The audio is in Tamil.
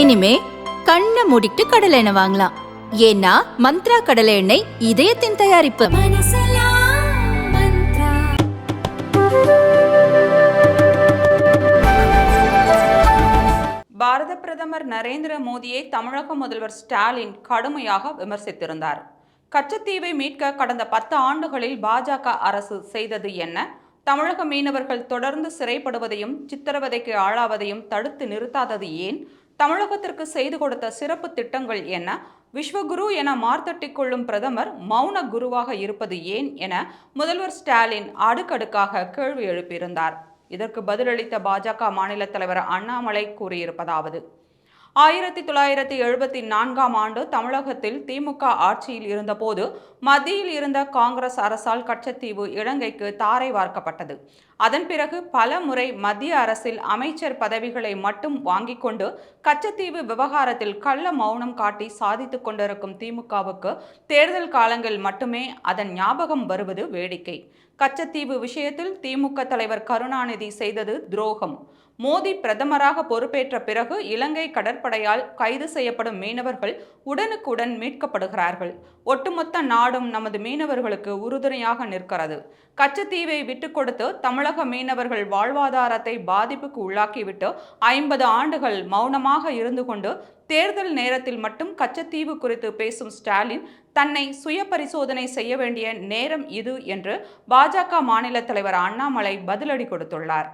இனிமே கண்ணை மூடிட்டு கடலை எண்ணெய் வாங்கலாம். ஏன்னா மந்த்ரா கடலை எண்ணெய் இதயத்தின் தயாரிப்பு. பாரத பிரதமர் நரேந்திர மோடியை தமிழக முதல்வர் ஸ்டாலின் கடுமையாக விமர்சித்திருந்தார். கச்சத்தீவை மீட்க கடந்த பத்து ஆண்டுகளில் பாஜக அரசு செய்தது என்ன? தமிழக மீனவர்கள் தொடர்ந்து சிறைப்படுவதையும் சித்திரவதைக்கு ஆளாவதையும் தடுத்து நிறுத்தாதது ஏன்? தமிழகத்திற்கு செய்து கொடுத்த சிறப்பு திட்டங்கள் என்ன? விஸ்வகுரு என மார்த்தட்டிக் கொள்ளும் பிரதமர் மௌன குருவாக இருப்பது ஏன் என முதல்வர் ஸ்டாலின் அடுக்கடுக்காக கேள்வி எழுப்பியிருந்தார். இதற்கு பதிலளித்த பாஜக மாநில தலைவர் அண்ணாமலை கூறியிருப்பதாவது ஆயிரத்தி தொள்ளாயிரத்தி எழுபத்தி நான்காம் ஆண்டு தமிழகத்தில் திமுக ஆட்சியில் இருந்தபோது மத்தியில் இருந்த காங்கிரஸ் அரசால் கச்சத்தீவு இலங்கைக்கு தாரை வார்க்கப்பட்டது. அதன் பிறகு பல முறை மத்திய அரசில் அமைச்சர் பதவிகளை மட்டும் வாங்கிக் கொண்டு கச்சத்தீவு விவகாரத்தில் கள்ள மௌனம் காட்டி சாதித்துக் கொண்டிருக்கும் திமுகவுக்கு தேர்தல் காலங்கள் மட்டுமே அதன் ஞாபகம் வருவது வேடிக்கை. கச்சத்தீவு விஷயத்தில் திமுக தலைவர் கருணாநிதி செய்தது துரோகம். மோடி பிரதமராக பொறுப்பேற்ற பிறகு இலங்கை கடற்படையால் கைது செய்யப்படும் மீனவர்கள் உடனுக்குடன் மீட்கப்படுகிறார்கள். ஒட்டுமொத்த நாடும் நமது மீனவர்களுக்கு உறுதுணையாக நிற்கிறது. கச்சத்தீவை விட்டுக் கொடுத்து தமிழக மீனவர்கள் வாழ்வாதாரத்தை பாதிப்புக்கு உள்ளாக்கிவிட்டு ஐம்பது ஆண்டுகள் மௌனமாக இருந்து கொண்டு தேர்தல் நேரத்தில் மட்டும் கச்சத்தீவு குறித்து பேசும் ஸ்டாலின் தன்னை சுய பரிசோதனை செய்ய வேண்டிய நேரம் இது என்று பாஜக மாநில தலைவர் அண்ணாமலை பதிலடி கொடுத்துள்ளார்.